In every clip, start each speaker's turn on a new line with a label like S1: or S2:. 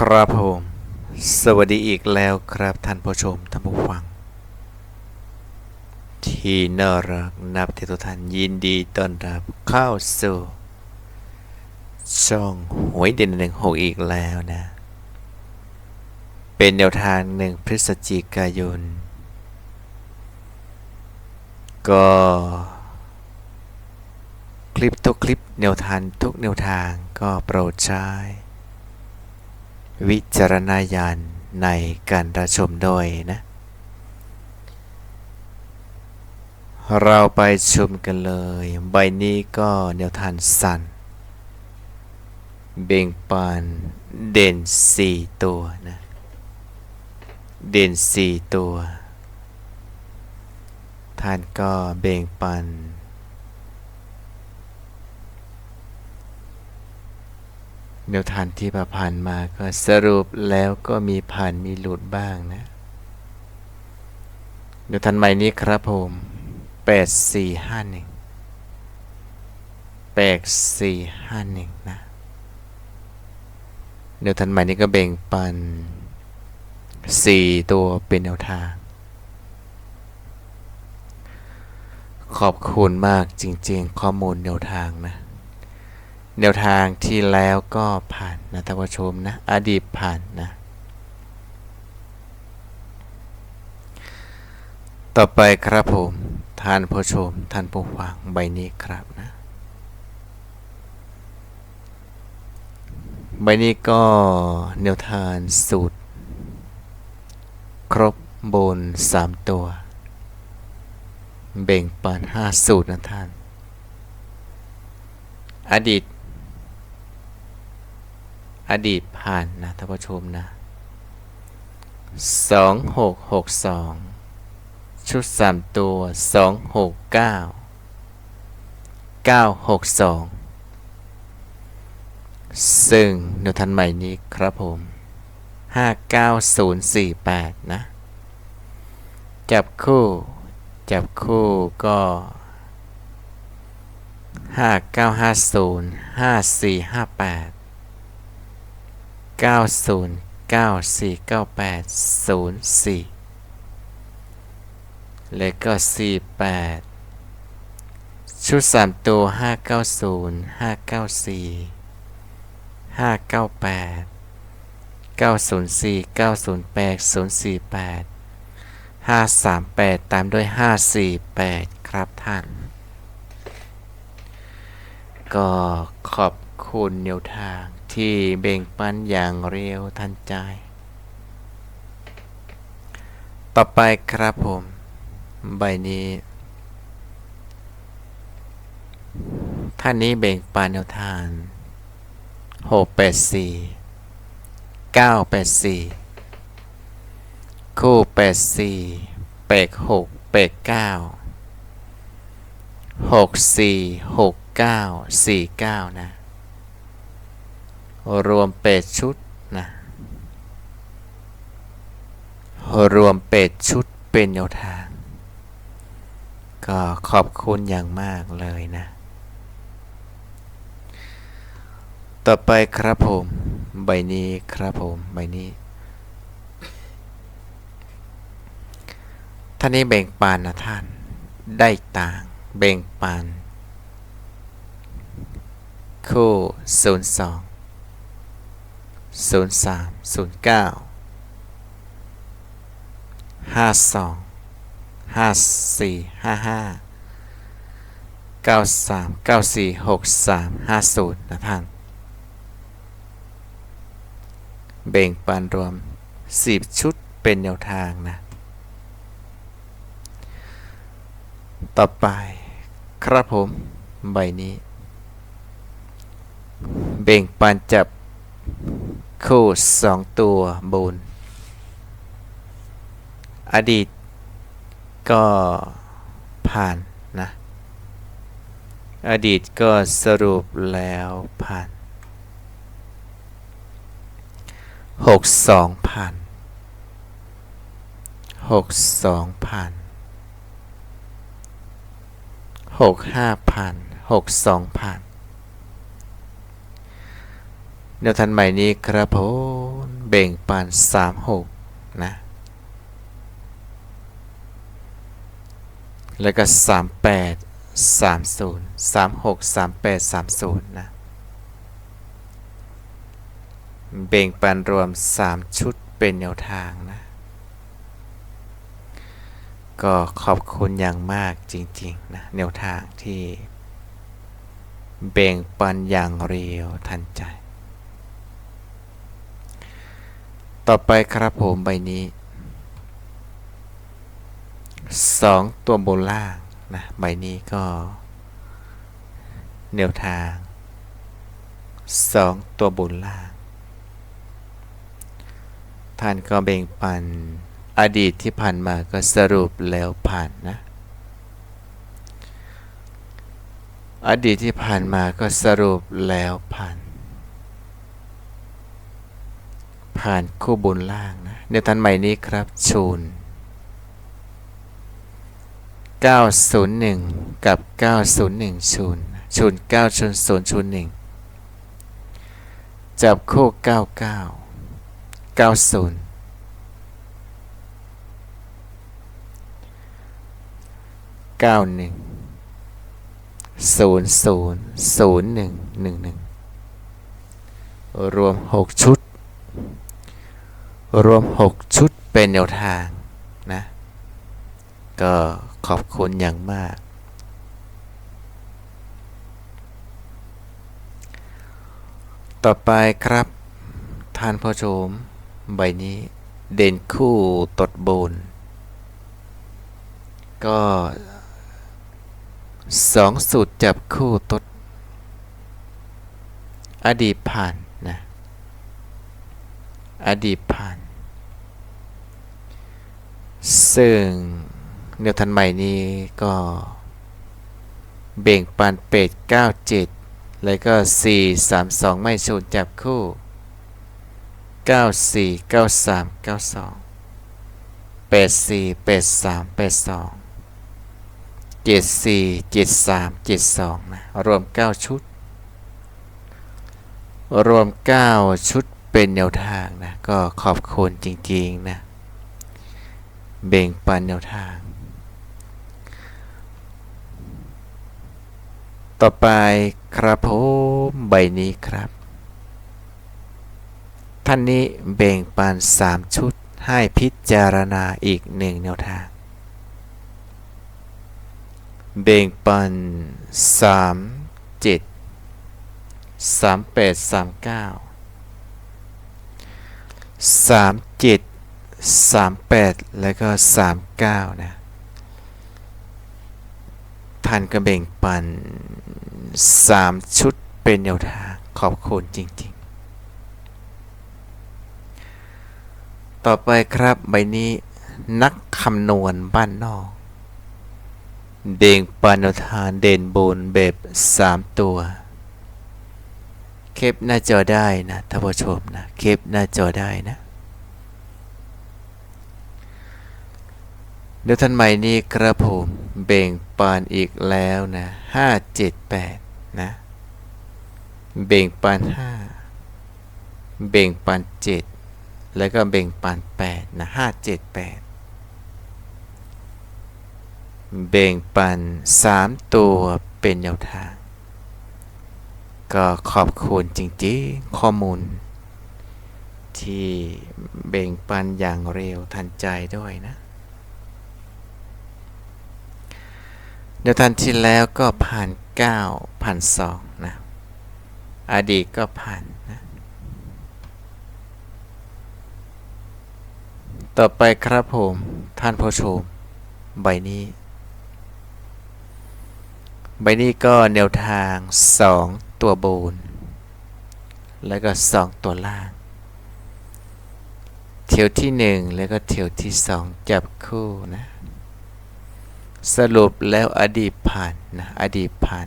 S1: ครับผม สวัสดีอีกแล้วครับท่านผู้ชมท่านผู้ฟัง ที่น่ารักนับที่ทุกท่านยินดีต้อนรับเข้าสู่ช่องหวยเด่นหนึ่งหกอีกแล้วนะ เป็นแนวทางหนึ่งพฤศจิกายน ก็ คลิปทุกคลิปแนวทางทุกแนวทางก็โปรดใช้ วิจารณญาณในการรับชมด้วยนะ เราไปชมกันเลย ใบนี้ก็แนวทางสั้นเบ่งปานเด่นสี่ตัวนะ เด่นสี่ตัว ท่านก็เบ่งปัน แนวทางที่ผ่านมาก็สรุปแล้วก็มีผ่านมีหลุดบ้างนะแนวทางใหม่นี้ครับผมแปดสี่ห้าหนึ่งแปดสี่ห้าหนึ่งนะแนวทางใหม่นี้ก็แบ่งปันสี่ตัวเป็นแนวทาง ขอบคุณมากจริงๆ ข้อมูลแนวทางนะ แนวทางที่แล้วก็ผ่านนะท่านผู้ชมนะอดีตผ่านนะ ต่อไปครับผม ท่านผู้ชม ท่านผู้ฟังใบนี้ครับนะ ใบนี้ก็แนวทางสูตร ครบบนสามตัว เบ่งปันห้าสูตรนะท่าน อดีต อดีตผ่านนะท่านผู้ชมนะสองหกหกสองชุดสามตัวสองหกเก้าเก้าหกสองซึ่งแนวทันใหม่นี้ครับผมห้าเก้าศูนย์สี่แปดนะ จับคู่ จับคู่ก็ห้าเก้าห้าศูนย์ห้าสี่ห้าแปด เก้าศูนย์เก้าสี่เก้าแปดศูนย์สี่แล้วก็สี่แปดชุดสามตัวห้าเก้าศูนย์ห้าเก้าสี่ห้าเก้าแปดเก้าศูนย์สี่เก้าศูนย์แปดศูนย์สี่แปดห้าสามแปดตามด้วยห้าสี่แปดครับท่าน ก็ขอบคุณแนวทาง ที่เบ่งปันอย่างเร็วทันใจ ต่อไปครับผม ใบนี้ ท่านนี้เบ่งปันแนวทางหกแปดสี่เก้าแปดสี่คู่แปดสี่แปดหกแปดเก้าหกสี่หกเก้าสี่เก้านะ รวมเป็ดชุดนะรวมเป็ดชุดเป็นแนวทาง ก็ขอบคุณอย่างมากเลยนะ ต่อไปครับผมใบนี้ครับผมใบนี้ท่านนี้แบ่งปันนะท่านได้ต่างแบ่งปันคู่ศูนย์สอง ก้าห้าสองห้าสี่ห้าห้าเก้าสามเก้าสี่หกสามห้าศูนย์นะท่านแบ่งปันรวมสิบชุดเป็นแนวทางนะ ต่อไปครับผม ใบนี้ เบ่งปันจับ คู่สองตัวบนอดีตก็ผ่านนะ อดีตก็สรุปแล้วผ่านหกสองผ่านหกสองผ่านหกห้าผ่านหกสองผ่าน แนวทันใหม่นี้ครับผมเบ่งปันสามหกนะ แล้วก็สามแปดสามศูนย์สามหกสามแปดสามศูนย์นะ เบ่งปันรวมสามชุดเป็นแนวทางนะ ก็ขอบคุณอย่างมากจริง ๆ นะ แนวทางที่ เบ่งปันอย่างเร็วทันใจ ต่อไปครับผมใบนี้สองตัวบนล่างนะใบนี้ก็แนวทางสองตัวบนล่าง ท่านก็เบ่งปันอดีตที่ผ่านมาก็สรุปแล้วผ่านนะ อดีตที่ผ่านมาก็สรุปแล้วผ่าน ผ่านคู่บนล่างนะในทันใหม่นี้ครับชูน901 กับ 901ชูนชูน9ชูน0ชูน1จับคู่ 99 90 91 00 01 11 รวม 6 ชุด รวม 6 ชุดเป็นแนวทางนะ ก็ขอบคุณอย่างมาก ต่อไปครับท่านผู้ชม ใบนี้เด่นคู่ตดบน ก็สองสูตรจับคู่ตด อดีตผ่านนะ อดีตผ่าน ซึ่งแนวทันใหม่นี้ก็เบ่งปันเป็ด97 แล้วก็ 4 3 2 ไม่ชนจับคู่ 94 93 92 84 83 82 74 73 72 นะ รวม 9 ชุด รวม 9 ชุดเป็นแนวทางนะ ก็ขอบคุณจริง ๆ นะ เบ่งปันแนวทาง ต่อไปครับผมใบนี้ครับ ท่านนี้เบ่งปัน 3 ชุดให้พิจารณาอีกหนึ่งแนวทางเบ่งปัน 3 7 3 8 3 38 แล้วก็ 3 9 นะท่านก็เบ่งปัน 3 ชุดเป็นแนวทางขอบคุณจริงๆ ต่อไปครับใบนี้นักคำนวณบ้านนอก เด่งปันแนวทางเด่นบนแบบ 3 ตัว เคปหน้าจอได้นะท่านผู้ชมนะ เคปหน้าจอได้นะ เดี๋ยวท่านใหม่นี้ครับผมเบ่งปานอีกแล้วนะห้าเจ็ดแปดนะเบ่งปานห้าเบ่งปานเจ็ดแล้วก็เบ่งปานแปดนะห้าเจ็ดแปดเบ่งปันสามตัวเป็นแนวทาง ก็ขอบคุณจริงๆข้อมูล ที่เบ่งปันอย่างเร็วทันใจด้วยนะ เดียวทันที่แล้วก็ผ่าน 9 ผ่าน2นะอดีตก็ผ่านนะต่อไปครับผมท่านผู้ชม ใบนี้ ใบนี้ก็แนวทาง 2 ตัวบน แล้วก็ 2 ตัวล่าง เที่ยวที่ 1 แล้วก็เที่ยวที่ 2 จับคู่นะ สรุปแล้วอดีตผ่านนะอดีตผ่าน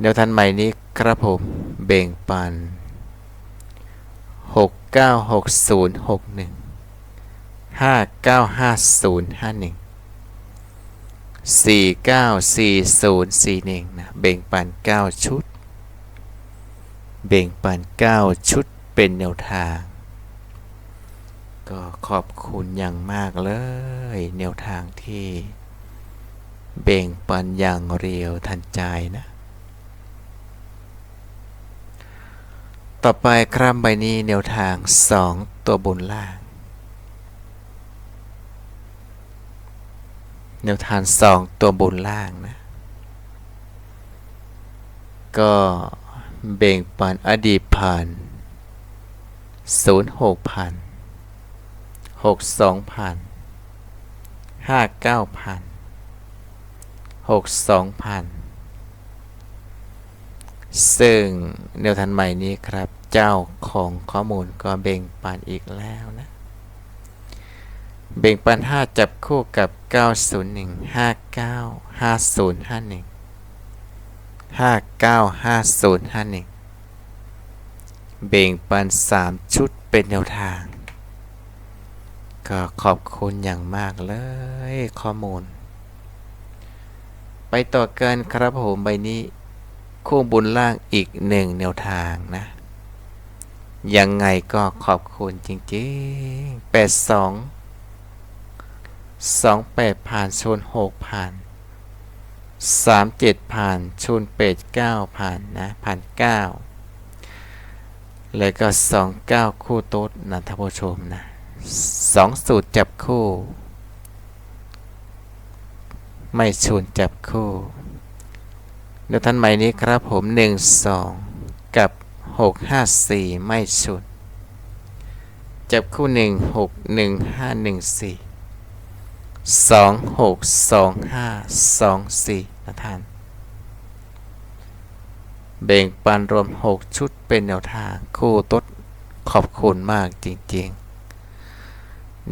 S1: แนวทันใหม่นี้ครับผมเบ่งปัน 6 9 6 0 6 1 5 9 5 0 5 1 4 9 4 0 4 1 นะเบ่งปัน 9 ชุด เบ่งปัน 9 ชุดเป็นแนวทาง ก็ขอบคุณอย่างมากเลย แนวทางที่เบ่งปันอย่างเรียวทันใจนะ ต่อไปครับใบนี้แนวทาง 2 ตัวบนล่าง แนวทาง 2 ตัวบนล่างนะ ก็เบ่งปันอดีตผ่านศูนย์หกพัน หกสองพันห้าเก้าพันหกสองพันซึ่งแนวทันใหม่นี้ครับ เจ้าของข้อมูลก็เบ่งปันอีกแล้วนะ เบ่งปัน 5 จับคู่กับ 901 59 5051 595051 เบ่งปัน 3 ชุดเป็นแนวทาง ก็ขอบคุณอย่างมากเลยข้อมูล ไปต่อกันครับผมใบนี้คู่บุญล่างอีกหนึ่งแนวทางนะ ยังไงก็ขอบคุณจริงๆ 82 28ผ่านชน6ผ่านสามเจ็ดผ่านชนเป็ดเก้าผ่านนะผ่านเก้าแล้วก็สองเก้าคู่โต๊ดนะท่านผู้ชมนะ สองสูตรจับคู่ ไม่ชูนจับคู่เดี๋ยวท่านใหม่นี้ครับผมหนึ่งสองกับหกห้าสี่ไม่ชูนจับคู่หนึ่งหกหนึ่งห้าหนึ่งสี่สองหกสองห้าสองสี่นะท่าน เบ่งปันรวม 6 ชุดเป็นแนวทางคู่ต้นขอบคุณมากจริง ๆ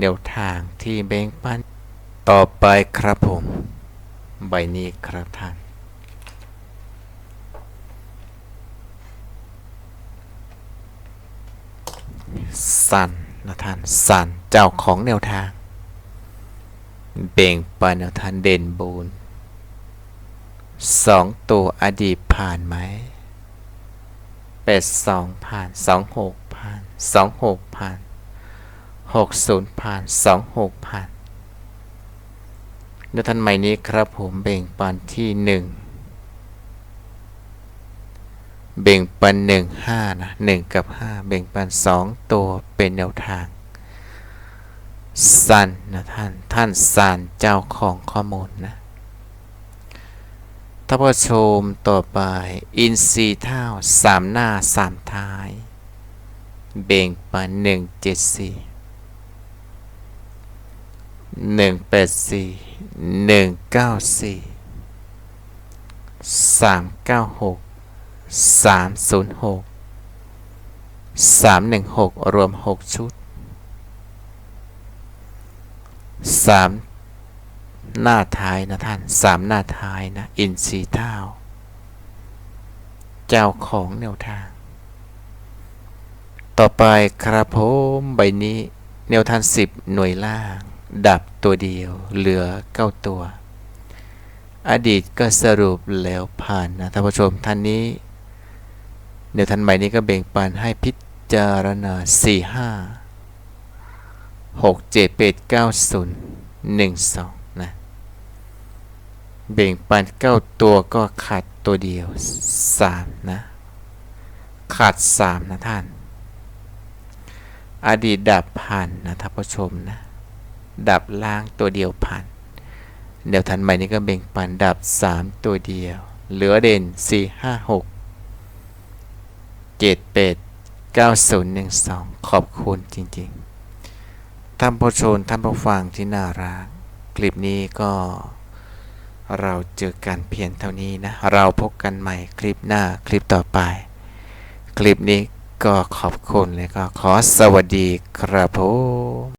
S1: แนวทางที่เบ่งปัน ต่อไปครับผม ใบนี้ครับท่าน สันนะท่านสันเจ้าของแนวทาง เบ่งปันแนวทางเด่นบูนสองตัวอดีตผ่านไหมเป็ดสองผ่านสองหกผ่านสองหกผ่าน หกศูนย์ผ่านสองหกผ่านเดี๋ยวท่านใหม่นี้ครับผมเบ่งปันที่หนึ่งเบ่งปันหนึ่งห้านะหนึ่งกับห้าเบ่งปันสองตัวเป็นแนวทาง สันนะท่าน ท่านสันเจ้าของข้อมูลนะท่านผู้ชมต่อไป อินซีเท่าสามหน้าสามท้าย เบ่งปันหนึ่ง เจ็ดสี่หนึ่งแปดสี่หนึ่งเก้าสี่สามเก้าหกสามศูนย์หกสามหนึ่งหกรวมหกชุดสามหน้าท้ายนะท่านสามหน้าท้ายนะ อินซีเท่าเจ้าของแนวทาง ต่อไปครับผม ใบนี้ แนวทางสิบหน่วยล่าง ดับตัวเดียวเหลือเก้าตัว อดีตก็สรุปแล้วผ่านนะท่านผู้ชมท่านนี้แนวท่างใหม่นี้ก็เบ่งปันให้พิจารณาสี่ห้าหกเจ็ดแปดเก้าศูนย์หนึ่งสองนะเบ่งปันเก้าตัวก็ขาดตัวเดียวสามนะ ขาดสามนะท่าน อดีตดับผ่านนะท่านผู้ชมนะ ดับล่างตัวเดียวผ่านเดี๋ยวทันใหม่นี้ก็เบ่งปันดับสามตัวเดียว เหลือเด่นสี่ห้าหกเจ็ดแปดเก้าศูนย์หนึ่งสองขอบคุณจริงๆ ท่านผู้ชมท่านผู้ฟังที่น่ารัก คลิปนี้ก็เราเจอกันเพียงเท่านี้นะ เราพบกันใหม่คลิปหน้าคลิปต่อไป คลิปนี้ก็ขอบคุณและก็ขอสวัสดีครับผม